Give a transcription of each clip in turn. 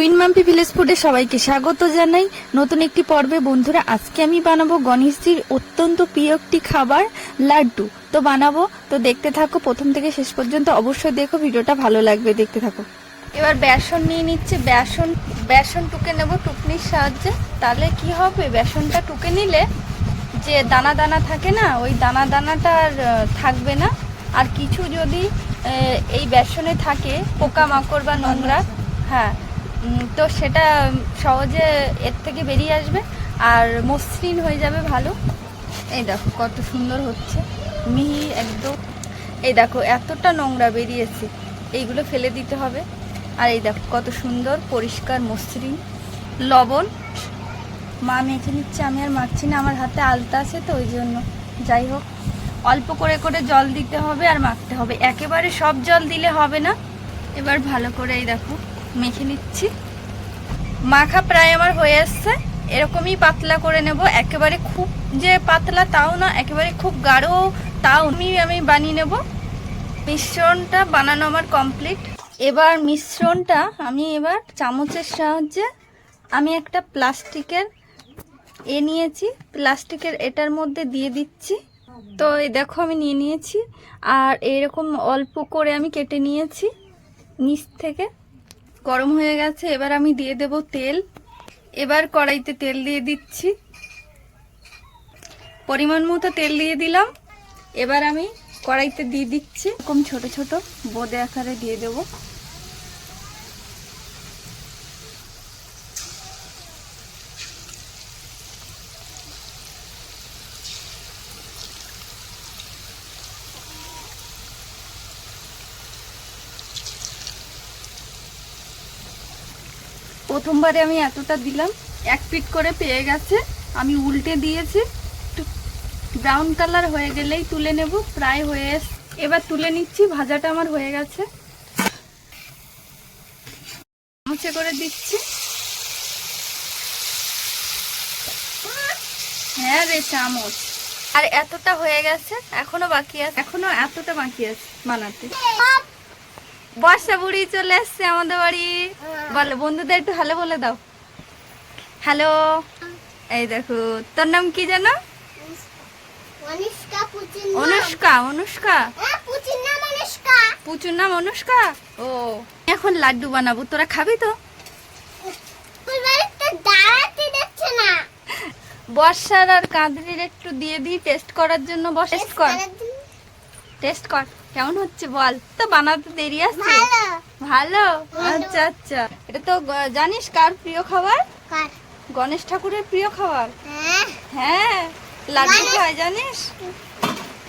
Queen Mampi village ফুডে সবাইকে স্বাগত জানাই। নতুন একটি পর্বে বন্ধুরা, আজকে আমি বানাবো গণেশজির অত্যন্ত প্রিয় একটি খাবার, লাড্ডু। তো বানাবো, তো দেখতে থাকো, প্রথম থেকে শেষ পর্যন্ত অবশ্যই দেখো, ভিডিওটা ভালো লাগবে, দেখতে থাকো। এবার বেসন নিয়ে নিচ্ছে, বেসন বেসন টুকে নেব টুকনির সাহায্যে। তাহলে কি হবে, বেসনটা টুকে নিলে যে দানা দানা থাকে না, ওই দানা দানাটা আর থাকবে না। আর কিছু যদি এই বেসনে থাকে পোকামাকড় বা নোংরা হ্যাঁ তো সেটা সহজে এর থেকে বেরিয়ে আসবে। আর মসৃণ হয়ে যাবে ভালো। এই দেখো, কত সুন্দর হচ্ছে। মিহি একদম। এই দেখো, এতটা নোংরা বেরিয়েছে। এইগুলো ফেলে দিতে হবে। আর এই দেখো, কত সুন্দর, পরিষ্কার, মসৃণ। লবণ। মা মেখে নিচ্ছে, আমি আর মাখছি না। আমার হাতে আলতা আছে, তো ওই জন্য। যাই হোক, অল্প করে করে জল দিতে হবে আর মাখতে হবে। একেবারে সব জল দিলে হবে না। এবার ভালো করে এই দেখো মেখে নিচ্ছি। মাখা প্রায় আমার হয়ে আসছে। এরকমই পাতলা করে নেব। একেবারে খুব যে পাতলা তাও না, একেবারে খুব গাঢ় তাও আমি বানিয়ে নেব। মিশ্রণটা বানানো আমার কমপ্লিট এবার মিশ্রণটা আমি এবার চামচের সাহায্যে আমি একটা প্লাস্টিকের এ নিয়েছি। প্লাস্টিকের এটার মধ্যে দিয়ে দিচ্ছি। তো এই দেখো আমি নিয়ে নিয়েছি। আর এরকম অল্প করে আমি কেটে নিয়েছি। নিচ থেকে। গরম হয়ে গেছে, এবার আমি দিয়ে দেব তেল। এবার কড়াইতে তেল দিয়ে দিচ্ছি। পরিমাণ মতো তেল দিয়ে দিলাম। এবার আমি কড়াইতে দিয়ে দিচ্ছি। এরকম ছোট ছোট বোদে আকারে দিয়ে দেবো। প্রথমবারে আমি এতটা দিলাম এক পিট করে পেয়ে গেছে আমি উল্টে দিয়েছি। ব্রাউন কালার হয়ে গেলেই তুলে নেব প্রায় হয়ে এবার তুলে নিচ্ছি ভাজাটা আমার হয়ে গেছে। চামচে করে দিচ্ছি। হ্যাঁ রে চামচ। আর এতটা হয়ে গেছে এখনও বাকি আছে। এখনও এতটা বাকি আছে বানাতে। বর্ষা বুড়ি চলে এসছে আমাদের বাড়ি। বলো বন্ধুদের একটু হ্যালো বলে দাও। হ্যালো এই দেখো তোর নাম কি জানো? অনুষ্কা হ্যাঁ অনুষ্কা। পুচুর নাম অনুষ্কা? ও এখন লাড্ডু বানাবো তোরা খাবি তো? বর্ষার আর কাঁদরির একটু দিয়ে দিই টেস্ট করার জন্য বস টেস্ট কর। টেস্ট কর। কেমন হচ্ছে বল? তো বানাতে দেরি আছে? ভালো। আচ্ছা আচ্ছা। এটা তো জানিস কার প্রিয় খাবার? গণেশ ঠাকুরের প্রিয় খাবার। হ্যাঁ। হ্যাঁ লাড্ডু। খায় জানিস?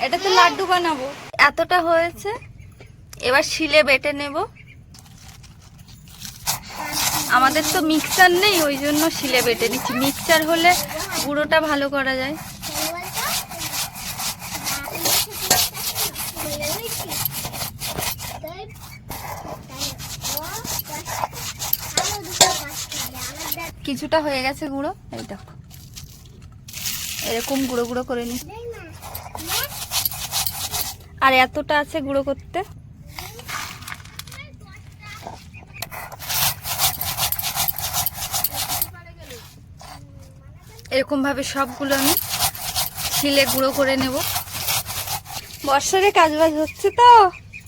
এটা তো লাড্ডু বানাবো। এতটা হয়েছে এবার শিলে বেটে নেব। আমাদের তো মিক্সার নেই ওই জন্য শিলে বেটে নিচ্ছি। মিক্সার হলে গুঁড়োটা ভালো করা যায়। কিছুটা হয়ে গেছে গুঁড়ো, এই দেখো। এরকম গুঁড়ো গুঁড়ো করে নি। আর এতটা আছে গুঁড়ো করতে। এরকম ভাবে সবগুলো আমি ছিলে গুঁড়ো করে নেব। বর্ষারে কাজ বাজ হচ্ছে তো।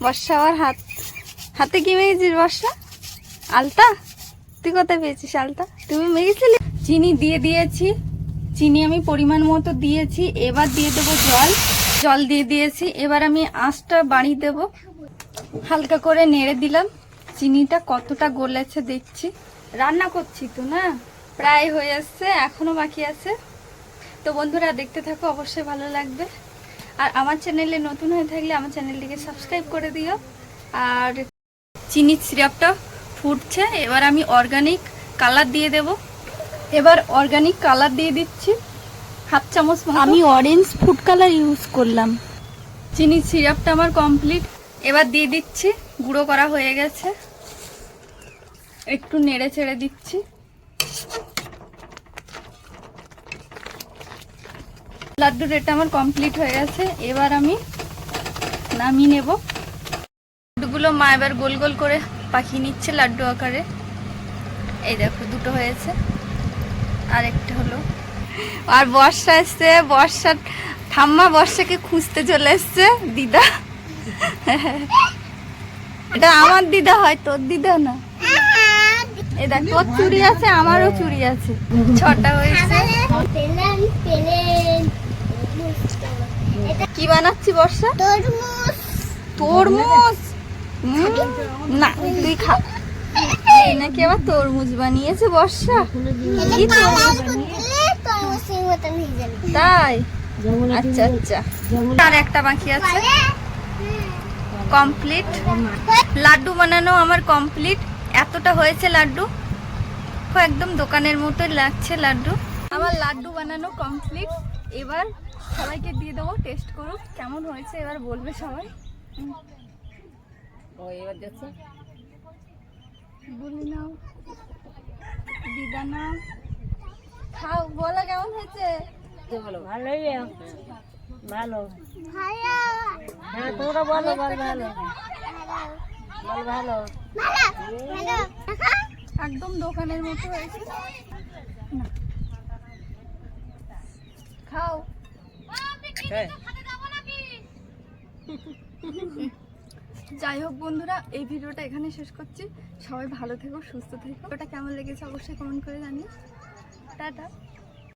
বর্ষা আমার হাত হাতে কি মেয়েছিস বর্ষা? আলতা? তুই কোথায় পেয়েছিস আলতা তুমি মেরেছিলে? চিনি দিয়ে দিয়েছি, চিনি আমি পরিমাণ মতো দিয়েছি, এবার দিয়ে দেবো জল। জল দিয়ে দিয়েছি, এবার আমি আঁচটা বাড়িয়ে দেব। হালকা করে নেড়ে দিলাম, চিনিটা কতটা গলেছে দেখছি। রান্না করছি তো, না? প্রায় হয়ে আসছে এখনও বাকি আছে। তো বন্ধুরা, দেখতে থাকো, অবশ্যই ভালো লাগবে। আর আমার চ্যানেলে নতুন হয়ে থাকলে আমার চ্যানেলটিকে সাবস্ক্রাইব করে দিও। আর চিনির সিরাপটা ফুটছে এবার আমি অর্গানিক কালার দিয়ে দেব। এবার অর্গানিক কালার দিয়ে দিচ্ছি হাফ চামচ আমি অরেঞ্জ ফুড কালার ইউজ করলাম। চিনি সিরাপটা আমার কমপ্লিট এবার দিয়ে দিচ্ছি গুঁড়ো করা হয়ে গেছে। একটু নেড়ে ছেড়ে দিচ্ছি। লাড্ডুর এটা আমার কমপ্লিট হয়ে গেছে। এবার আমি নামিয়ে নেব। লাড্ডুগুলো মা এবার গোল গোল করে পাকিয়ে নিচ্ছে লাড্ডু আকারে। এই দেখো দুটো হয়েছে। আর একটা হলো। আর বর্ষা এসছে বর্ষা ঠাম্মা বর্ষাকে খুঁজতে চলে এসছে দিদা। এটা আমার দিদা হয় তোর দিদা না? দেখ তোর চুড়ি আছে আমারও চুড়ি আছে। ছটা হয়েছে। কি বানাচ্ছি বর্ষা? তরমুজ। তরমুজ! না তুই খা। এই নাকি আবার তরমুজ বানিয়েছে বর্ষা? কি তাই? আচ্ছা আচ্ছা। আর একটা বাকি আছে। কমপ্লিট? লাড্ডু বানানো আমার কমপ্লিট। এতটা হয়েছে লাড্ডু? ও একদম দোকানের মতোই লাগছে লাড্ডু। আমার লাড্ডু বানানো কমপ্লিট। এবার সবাইকে দিয়ে দেবো টেস্ট করুক। কেমন হয়েছে এবার বলবে সবাই। ও এবার দেখছ বলি নাও। দিদা নাও। খাও বলো কেমন হয়েছে? বলো। ভালোই ভালো। ভালো। হ্যাঁ তোমরা বলো বল ভালো। বল ভালো। ভালো। ভালো। দেখা একদম দোকানের মতো হয়েছে। খাও। হ্যাঁ। যাই হোক বন্ধুরা, এই ভিডিওটা এখানে শেষ করছি। সবাই ভালো থেকো, সুস্থ থেকো। ওটা কেমন লেগেছে অবশ্যই কমেন্ট করে জানিস টাটা।